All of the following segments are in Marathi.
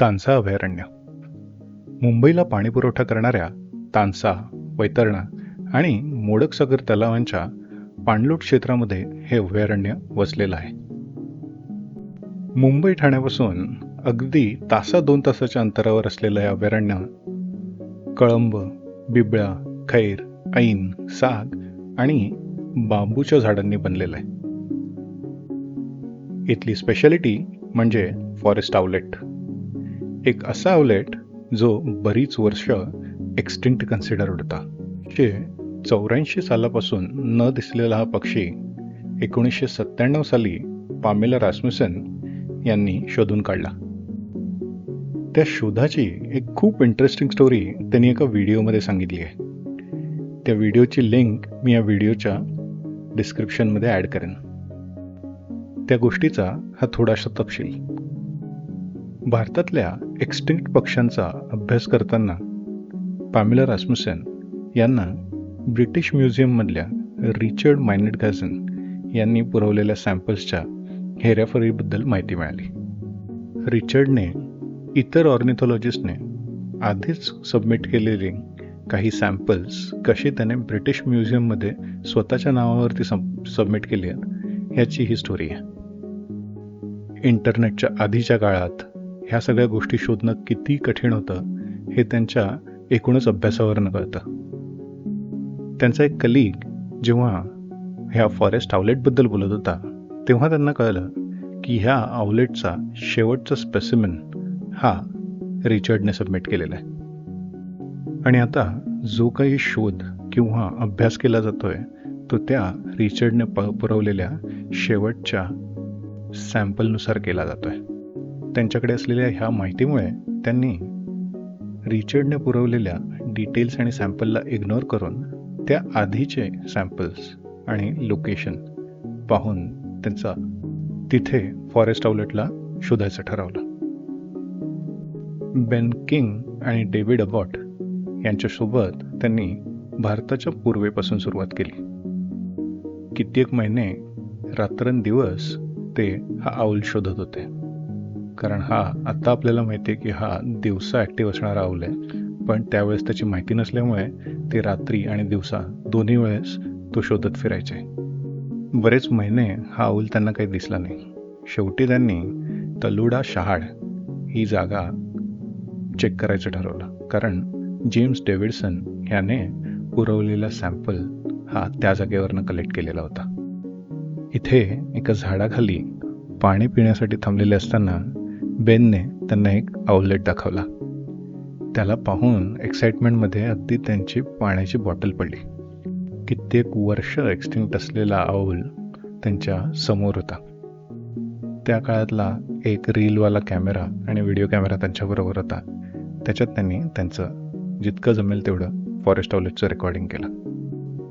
तानसा अभयारण्य. मुंबईला पाणीपुरवठा करणाऱ्या तानसा वैतरणा आणि मोडकसागर तलावांच्या पाणलोट क्षेत्रामध्ये हे अभयारण्य वसलेलं आहे. मुंबई ठाण्यापासून अगदी तासा दोन तासाच्या अंतरावर असलेलं हे अभयारण्य कळंब बिबळा खैर ऐन साग आणि बांबूच्या झाडांनी बनलेलं आहे. इथली स्पेशालिटी म्हणजे फॉरेस्ट आउलेट एक असा आउलेट जो बरीच वर्ष एक्स्टिंक्ट कन्सिडर्ड होता. शे चौऱ्याऐंशी सालापासून न दिसलेला हा पक्षी एकोणीसशे सत्त्याण्णव साली पामेला रास्मुसन यांनी शोधून काढला. त्या शोधाची एक खूप इंटरेस्टिंग स्टोरी त्यांनी एका व्हिडिओमध्ये सांगितली आहे. त्या व्हिडिओची लिंक मी या व्हिडिओच्या डिस्क्रिप्शनमध्ये ॲड करेन. त्या गोष्टीचा हा थोडासा तपशील. भारतातल्या एक्स्टिंक्ट पक्ष्यांचा अभ्यास करताना पामिला रास्मुसन यांना ब्रिटिश म्युझियममधल्या रिचर्ड मायनेट गॅझन यांनी पुरवलेल्या सॅम्पल्सच्या हेऱ्याफरीबद्दल माहिती मिळाली. रिचर्डने इतर ऑर्निथॉलॉजिस्टने आधीच सबमिट केलेले काही सॅम्पल्स कसे त्याने ब्रिटिश म्युझियममध्ये स्वतःच्या नावावरती सब सबमिट केली आहेत ह्याची ही स्टोरी आहे. इंटरनेटच्या आधीच्या काळात ह्या सगळ्या गोष्टी शोधणं किती कठीण होतं हे त्यांच्या एकूणच अभ्यासावरनं कळतं. त्यांचा एक कलीग जेव्हा ह्या फॉरेस्ट आउलेटबद्दल बोलत होता तेव्हा त्यांना कळलं की ह्या आउलेटचा शेवटचा स्पेसिमेन हा रिचर्डने सबमिट केलेला आहे. आणि आता जो काही शोध किंवा अभ्यास केला जातोय तो त्या रिचर्डने प पुरवलेल्या शेवटच्या सॅम्पलनुसार केला जातोय. त्यांच्याकडे असलेल्या ह्या माहितीमुळे त्यांनी रिचर्डने पुरवलेल्या डिटेल्स आणि सॅम्पलला इग्नोर करून त्या आधीचे सॅम्पल्स आणि लोकेशन पाहून त्यांचा तिथे फॉरेस्ट आउलेटला शोधायचं ठरवलं. बेन किंग आणि डेव्हिड अबॉट यांच्यासोबत त्यांनी भारताच्या पूर्वेपासून सुरुवात केली. कित्येक महिने रात्रंदिवस ते हा आऊल शोधत होते. कारण हा आत्ता आपल्याला माहिती आहे की हा दिवसा ॲक्टिव्ह असणारा आऊल आहे. पण त्यावेळेस त्याची माहिती नसल्यामुळे ते रात्री आणि दिवसा दोन्ही वेळेस तो शोधत फिरायचे. बरेच महिने हा आऊल त्यांना काही दिसला नाही. शेवटी त्यांनी तलुडा शहाड ही जागा चेक करायचं ठरवलं. कारण जेम्स डेव्हिडसन ह्याने पुरवलेला सॅम्पल हा त्या जागेवरनं कलेक्ट केलेला होता. इथे एका झाडाखाली पाणी पिण्यासाठी थांबलेले असताना बेनने त्यांना एक आउटलेट दाखवला. त्याला पाहून एक्साइटमेंटमध्ये अगदी त्यांची पाण्याची बॉटल पडली. कित्येक वर्ष एक्स्टिंक्ट असलेला आऊल त्यांच्यासमोर होता. त्या काळातला एक रीलवाला कॅमेरा आणि व्हिडिओ कॅमेरा त्यांच्याबरोबर होता. त्याच्यात त्यांनी त्यांचं जितकं जमेल तेवढं फॉरेस्ट आउलेटचं रेकॉर्डिंग केलं.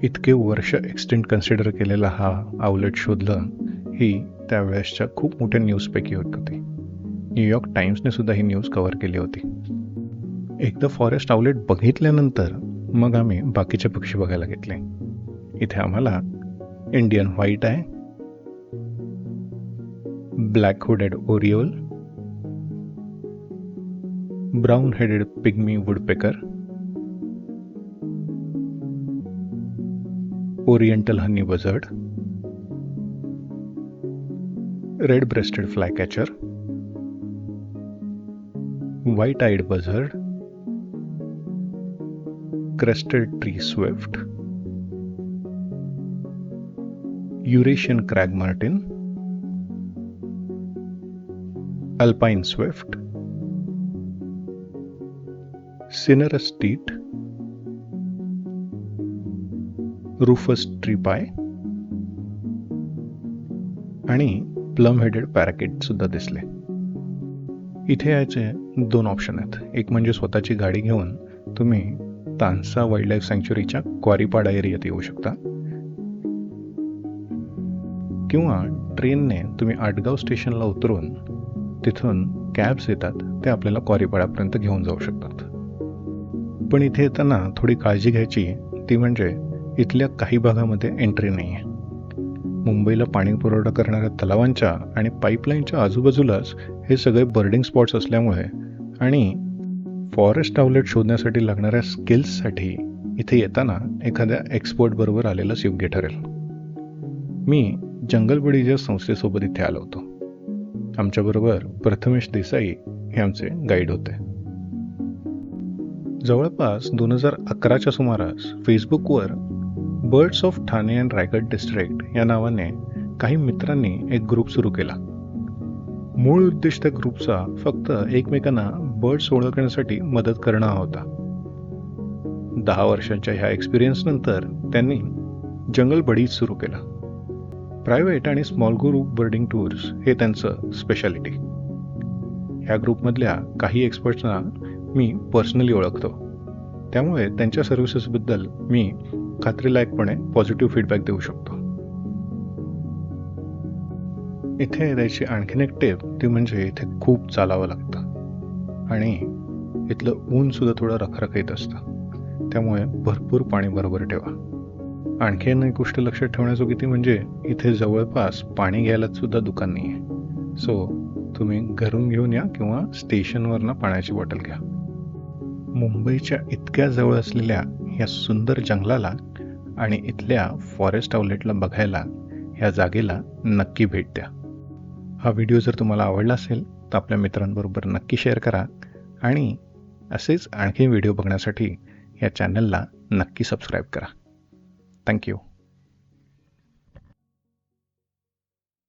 इतके वर्ष एक्सटेंट कन्सिडर केलेला हा आउलेट शोधलं ही त्यावेळेसच्या खूप मोठ्या न्यूजपैकी होत होती. न्यूयॉर्क टाइम्सने सुद्धा ही न्यूज कव्हर केली होती. एकदा फॉरेस्ट आउलेट बघितल्यानंतर मग आम्ही बाकीचे पक्षी बघायला घेतले. इथे आम्हाला इंडियन व्हाईट आहे black hooded oriole brown headed pygmy woodpecker oriental honey buzzard red breasted flycatcher white eyed buzzard crested tree swift Eurasian crag martin alpine swift cinereous tit rufous treepie आणि प्लम हेडेड पॅराकेट सुद्धा दिसले. इथे यायचे दोन ऑप्शन आहेत. एक म्हणजे स्वतःची गाडी घेऊन तुम्ही तानसा वाईल्ड लाईफ सँक्च्युरीच्या क्वारीपाडा एरियात येऊ शकता. किंवा ट्रेनने तुम्ही आटगाव स्टेशनला उतरून तिथून कॅब्स येतात ते आपल्याला क्वारीपाड्यापर्यंत घेऊन जाऊ शकतात. पण इथे येताना थोडी काळजी घ्यायची ती म्हणजे इथल्या काही भागामध्ये एंट्री नाही आहे मुंबईला पाणी पुरवठा करणाऱ्या तलावांच्या आणि पाईपलाईनच्या आजूबाजूलाच हे सगळे बर्डिंग स्पॉट्स असल्यामुळे आणि फॉरेस्ट आउटलेट शोधण्यासाठी लागणाऱ्या स्किल्ससाठी इथे येताना एखाद्या एक्सपर्टबरोबर आलेलंच योग्य ठरेल. मी जंगलबडीच्या संस्थेसोबत इथे आलो होतो. आमच्याबरोबर प्रथमेश देसाई हे आमचे गाईड होते. जवळपास दोन हजार अकराच्या सुमारास फेसबुकवर birds of Thane and Raigad district या नावाने काही मित्रांनी एक ग्रुप सुरू केला. मूळ उद्देश त्या ग्रुपचा फक्त एकमेकांना बर्ड्स ओळखण्यासाठी मदत करणं हा होता. दहा वर्षांच्या ह्या एक्सपिरियन्स नंतर त्यांनी जंगल बडीज सुरू केला. प्रायव्हेट आणि स्मॉल ग्रुप बर्डिंग टूर्स हे त्यांचं स्पेशालिटी ह्या ग्रुपमधल्या काही एक्सपर्ट्सना मी पर्सनली ओळखतो. त्यामुळे त्यांच्या सर्व्हिसेसबद्दल मी खात्रीलायकपणे पॉझिटिव्ह फीडबॅक देऊ शकतो. इथे द्यायची आणखीन एक टेप ती म्हणजे इथे खूप चालावं लागतं. आणि इथलं ऊन सुद्धा थोडं रखरखीत असतं. त्यामुळे भरपूर पाणी बरोबर ठेवा. आणखीन एक गोष्ट लक्षात ठेवण्याजोगी ती म्हणजे इथे जवळपास पाणी घ्यायला सुद्धा दुकान नाही आहे सो तुम्ही घरून घेऊन या किंवा स्टेशनवरनं पाण्याची बॉटल घ्या. मुंबईच्या इतक्या जवळ असलेल्या या सुंदर जंगलाला आणि इथल्या फॉरेस्ट आउटलेटला बघायला ह्या जागेला नक्की भेट द्या. हा व्हिडिओ जर तुम्हाला आवडला असेल तर आपल्या मित्रांबरोबर नक्की शेअर करा आणि असेच आणखी व्हिडिओ बघण्यासाठी या चॅनलला नक्की सबस्क्राईब करा. थँक्यू